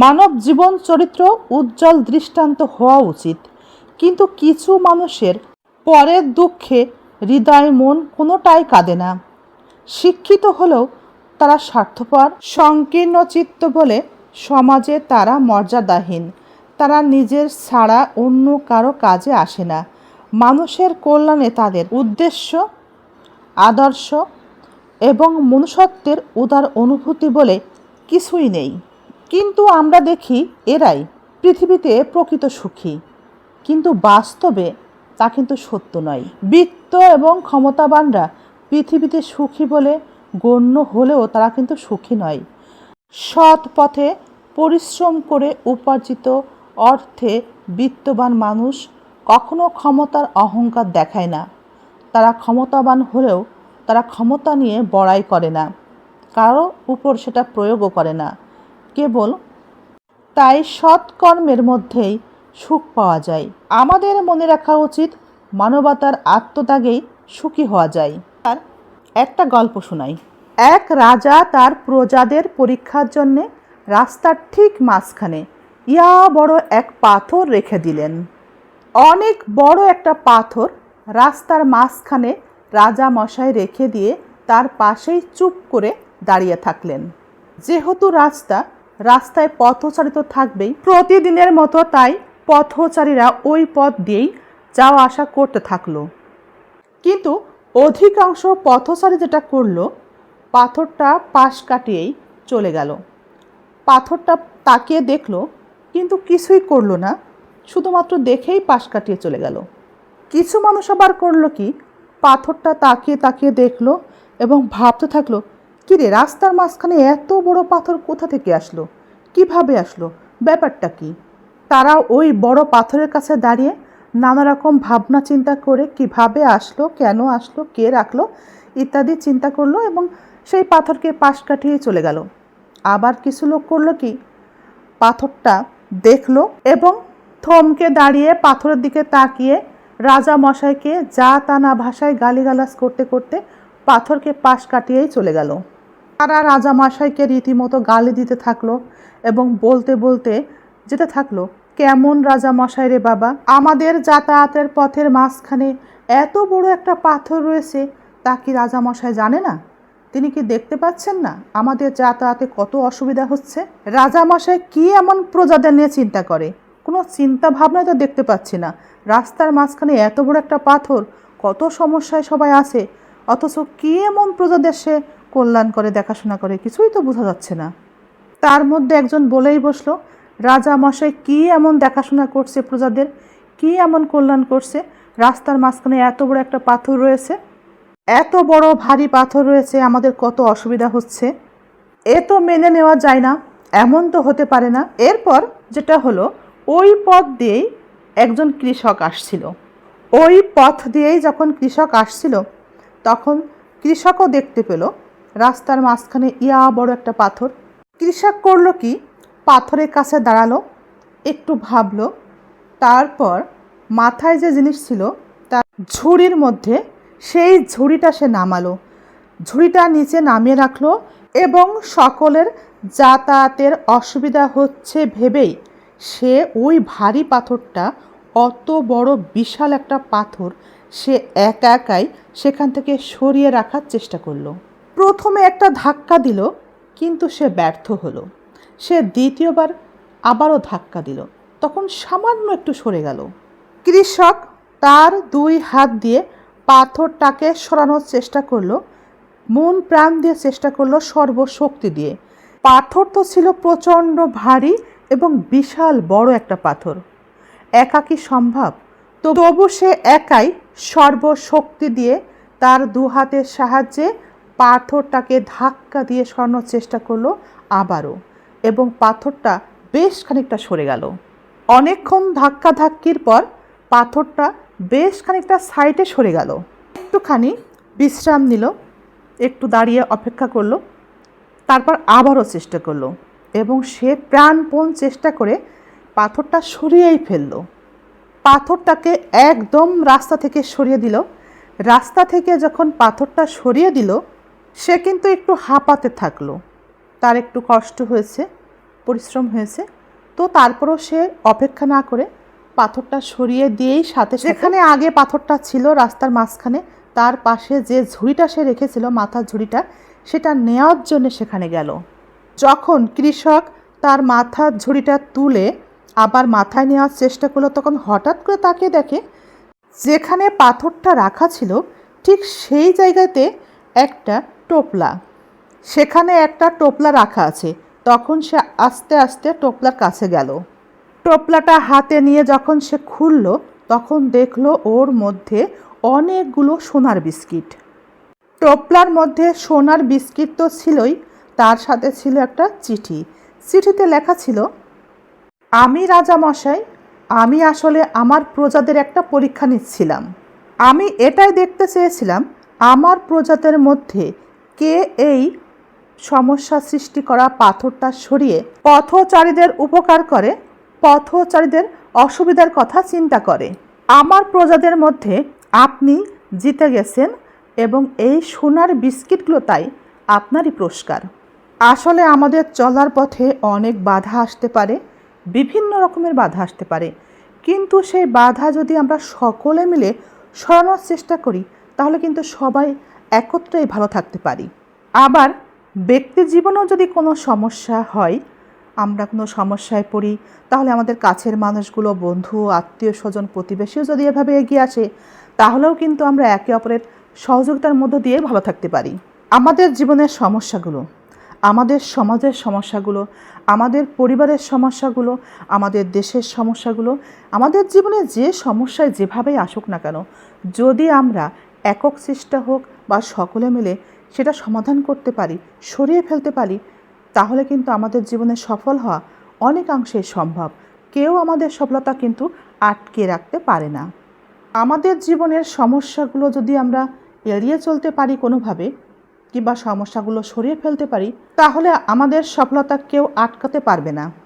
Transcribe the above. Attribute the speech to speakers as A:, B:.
A: মানব জীবন চরিত্র উজ্জ্বল দৃষ্টান্ত হওয়া উচিত। কিন্তু কিছু মানুষের পরের দুঃখে হৃদয় মন কোনোটাই কাঁদে না। শিক্ষিত হলেও তারা স্বার্থপর, সংকীর্ণ চিত্ত বলে সমাজে তারা মর্যাদাহীন। তারা নিজের ছাড়া অন্য কারও কাজে আসে না। মানুষের কল্যাণে তাদের উদ্দেশ্য, আদর্শ এবং মনুষ্যত্বের উদার অনুভূতি বলে কিছুই নেই। কিন্তু আমরা দেখি এরাই পৃথিবীতে প্রকৃত সুখী। কিন্তু বাস্তবে তা কিন্তু সত্য নয়। বৃত্ত এবং ক্ষমতাবানরা পৃথিবীতে সুখী বলে গণ্য হলেও তারা কিন্তু সুখী নয়। সৎ পথে পরিশ্রম করে উপার্জিত অর্থে বিত্তবান মানুষ কখনো ক্ষমতার অহংকার দেখায় না। তারা ক্ষমতাবান হলেও তারা ক্ষমতা নিয়ে বড়াই করে না। কারও উপর সেটা প্রয়োগও করে না। কেবল তাই সৎকর্মের মধ্যেই সুখ পাওয়া যায়। আমাদের মনে রাখা উচিত মানবতার আত্মত্যাগেই সুখী হওয়া যায়। আর একটা গল্প শোনাই। এক রাজা তার প্রজাদের পরীক্ষার জন্যে রাস্তার ঠিক মাঝখানে ইয়া বড় এক পাথর রেখে দিলেন। অনেক বড় একটা পাথর রাস্তার মাঝখানে রাজা মশাই রেখে দিয়ে তার পাশেই চুপ করে দাঁড়িয়ে থাকলেন। যেহেতু রাস্তা রাস্তায় পথচারিত থাকবেই। প্রতিদিনের মতো তাই পথচারীরা ওই পথ দিয়েই যাওয়া আসা করতে থাকল। কিন্তু অধিকাংশ পথচারী যেটা করল, পাথরটা পাশ কাটিয়েই চলে গেল। পাথরটা তাকিয়ে দেখল, কিন্তু কিছুই করল না, শুধুমাত্র দেখেই পাশ কাটিয়ে চলে গেল। কিছু মানুষ আবার করল কি, পাথরটা তাকিয়ে তাকিয়ে দেখল এবং ভাবতে থাকল কি রে রাস্তার মাঝখানে এত বড় পাথর কোথা থেকে আসলো? কীভাবে আসলো? ব্যাপারটা কি? তারা ওই বড় পাথরের কাছে দাঁড়িয়ে নানা রকম ভাবনা চিন্তা করে কীভাবে আসলো, কেন আসলো, কে রাখল ইত্যাদি চিন্তা করল এবং সেই পাথরকে পাশ কাটিয়ে চলে গেল। আবার কিছু লোক করল কি? পাথরটা দেখল এবং থমকে দাঁড়িয়ে পাথরের দিকে তাকিয়ে রাজা মশাইকে যা তা না ভাষায় গালিগালাজ করতে করতে পাথরকে পাশ কাটিয়েই চলে গেল। তারা রাজা মশাইকে রীতিমতো গালি দিতে থাকল এবং বলতে বলতে যেতে থাকল, কেমন রাজা মশাই রে বাবা? আমাদের যাতায়াতের পথের মাঝখানে এত বড় একটা পাথর রয়েছে, তা কি রাজা মশাই জানে না? তিনি কি দেখতে পাচ্ছেন না আমাদের যাতায়াতে কত অসুবিধা হচ্ছে? রাজামশাই কি এমন প্রজাদের নিয়ে চিন্তা করে? কোনো চিন্তা ভাবনা তো দেখতে পাচ্ছি না। রাস্তার মাঝখানে এত বড় একটা পাথর, কত সমস্যায় সবাই আছে, অথচ কি এমন প্রজাদের সে কল্যাণ করে, দেখাশোনা করে, কিছুই তো বোঝা যাচ্ছে না। তার মধ্যে একজন বলেই বসল, রাজা মশাই কি এমন দেখাশোনা করছে প্রজাদের? কি এমন কল্যাণ করছে? রাস্তার মাঝখানে এত বড় একটা পাথর রয়েছে? এত বড় ভারী পাথর রয়েছে, আমাদের কত অসুবিধা হচ্ছে? এ তো মেনে নেওয়া যায় না, এমন তো হতে পারে না। এরপর যেটা হলো, ওই পথ দিয়েই একজন কৃষক আসছিল। ওই পথ দিয়েই যখন কৃষক আসছিল, তখন কৃষকও দেখতে পেল রাস্তার মাঝখানে ইয়া বড় একটা পাথর। কৃষক করল কি? পাথরের কাছে দাঁড়াল, একটু ভাবলো, তারপর মাথায় যে জিনিস ছিল, তার ঝুড়ির মধ্যে সেই ঝুড়িটা সে নামালো। ঝুড়িটা নিচে নামিয়ে রাখল এবং সকলের যাতায়াতের অসুবিধা হচ্ছে ভেবেই সে ওই ভারী পাথরটা, অত বড় বিশাল একটা পাথর, সে একা একাই সেখান থেকে সরিয়ে রাখার চেষ্টা করল। প্রথমে একটা ধাক্কা দিল, কিন্তু সে ব্যর্থ হলো। সে দ্বিতীয়বার আবারও ধাক্কা দিল, তখন সামান্য একটু সরে গেল। কৃষক তার দুই হাত দিয়ে পাথরটাকে সরানোর চেষ্টা করল, মন প্রাণ দিয়ে চেষ্টা করল সর্বশক্তি দিয়ে। পাথর তো ছিল প্রচণ্ড ভারী এবং বিশাল বড় একটা পাথর। একা কি সম্ভব? তবু সে একাই সর্বশক্তি দিয়ে তার দু হাতের সাহায্যে পাথরটাকে ধাক্কা দিয়ে সরানোর চেষ্টা করল আবারও এবং পাথরটা বেশ খানিকটা সরে গেল। অনেকক্ষণ ধাক্কা ধাক্কির পর পাথরটা বেশ খানিকটা সাইডে সরে গেল। একটুখানি বিশ্রাম নিল, একটু দাঁড়িয়ে অপেক্ষা করল, তারপর আবারও চেষ্টা করল এবং সে প্রাণপণ চেষ্টা করে পাথরটা সরিয়েই ফেলল। পাথরটাকে একদম রাস্তা থেকে সরিয়ে দিল। রাস্তা থেকে যখন পাথরটা সরিয়ে দিল সে কিন্তু একটু হাঁপাতে থাকল। তার একটু কষ্ট হয়েছে, পরিশ্রম হয়েছে। তো তারপরও সে অপেক্ষা না করে পাথরটা সরিয়ে দিয়েই সাথে সেখানে আগে পাথরটা ছিল রাস্তার মাঝখানে, তার পাশে যে ঝুড়িটা সে রেখেছিল, মাথার ঝুড়িটা, সেটা নেওয়ার জন্য সেখানে গেল। যখন কৃষক তার মাথার ঝুড়িটা তুলে আবার মাথায় নেওয়ার চেষ্টা করল, তখন হঠাৎ করে তাকে দেখে যেখানে পাথরটা রাখা ছিল, ঠিক সেই জায়গাতে একটা টোপলা। সেখানে একটা টোপলা রাখা আছে। তখন সে আস্তে আস্তে টোপলার কাছে গেল। টোপলাটা হাতে নিয়ে যখন সে খুলল, তখন দেখল ওর মধ্যে অনেকগুলো সোনার বিস্কিট। টোপলার মধ্যে সোনার বিস্কিট তো ছিলই, তার সাথে ছিল একটা চিঠি। চিঠিতে লেখা ছিল, আমি রাজা মশাই, আমি আসলে আমার প্রজাদের একটা পরীক্ষা নিচ্ছিলাম। আমি এটাই দেখতে চেয়েছিলাম, আমার প্রজাদের মধ্যে কে এই সমস্যা সৃষ্টি করা পাথরটা সরিয়ে পথচারীদের উপকার করে, পথচারীদের অসুবিধার কথা চিন্তা করে? আমার প্রজাদের মধ্যে আপনি জিতে গেছেন এবং এই সোনার বিস্কিটগুলো তাই আপনারই পুরস্কার। আসলে আমাদের চলার পথে অনেক বাধা আসতে পারে, বিভিন্ন রকমের বাধা আসতে পারে। কিন্তু সেই বাধা যদি আমরা সকলে মিলে সরানোর চেষ্টা করি, তাহলে কিন্তু সবাই একত্রেই ভালো থাকতে পারি। আবার ব্যক্তি জীবনেও যদি কোনো সমস্যা হয়, আমরা কোনো সমস্যায় পড়ি, তাহলে আমাদের কাছের মানুষগুলো, বন্ধু, আত্মীয় স্বজন, প্রতিবেশীও যদি এভাবে এগিয়ে আসে, তাহলেও কিন্তু আমরা একে অপরের সহযোগিতার মধ্য দিয়ে ভালো থাকতে পারি। আমাদের জীবনের সমস্যাগুলো, আমাদের সমাজের সমস্যাগুলো, আমাদের পরিবারের সমস্যাগুলো, আমাদের দেশের সমস্যাগুলো, আমাদের জীবনে যে সমস্যায় যেভাবেই আসুক না কেন, যদি আমরা একক চেষ্টা হোক বা সকলে মিলে সেটা সমাধান করতে পারি, সরিয়ে ফেলতে পারি, তাহলে কিন্তু আমাদের জীবনে সফল হওয়া অনেকাংশেই সম্ভব। কেউ আমাদের সফলতা কিন্তু আটকে রাখতে পারে না। আমাদের জীবনের সমস্যাগুলো যদি আমরা এড়িয়ে চলতে পারি কোনোভাবে কিংবা সমস্যাগুলো সরিয়ে ফেলতে পারি, তাহলে আমাদের সফলতা কেউ আটকাতে পারবে না।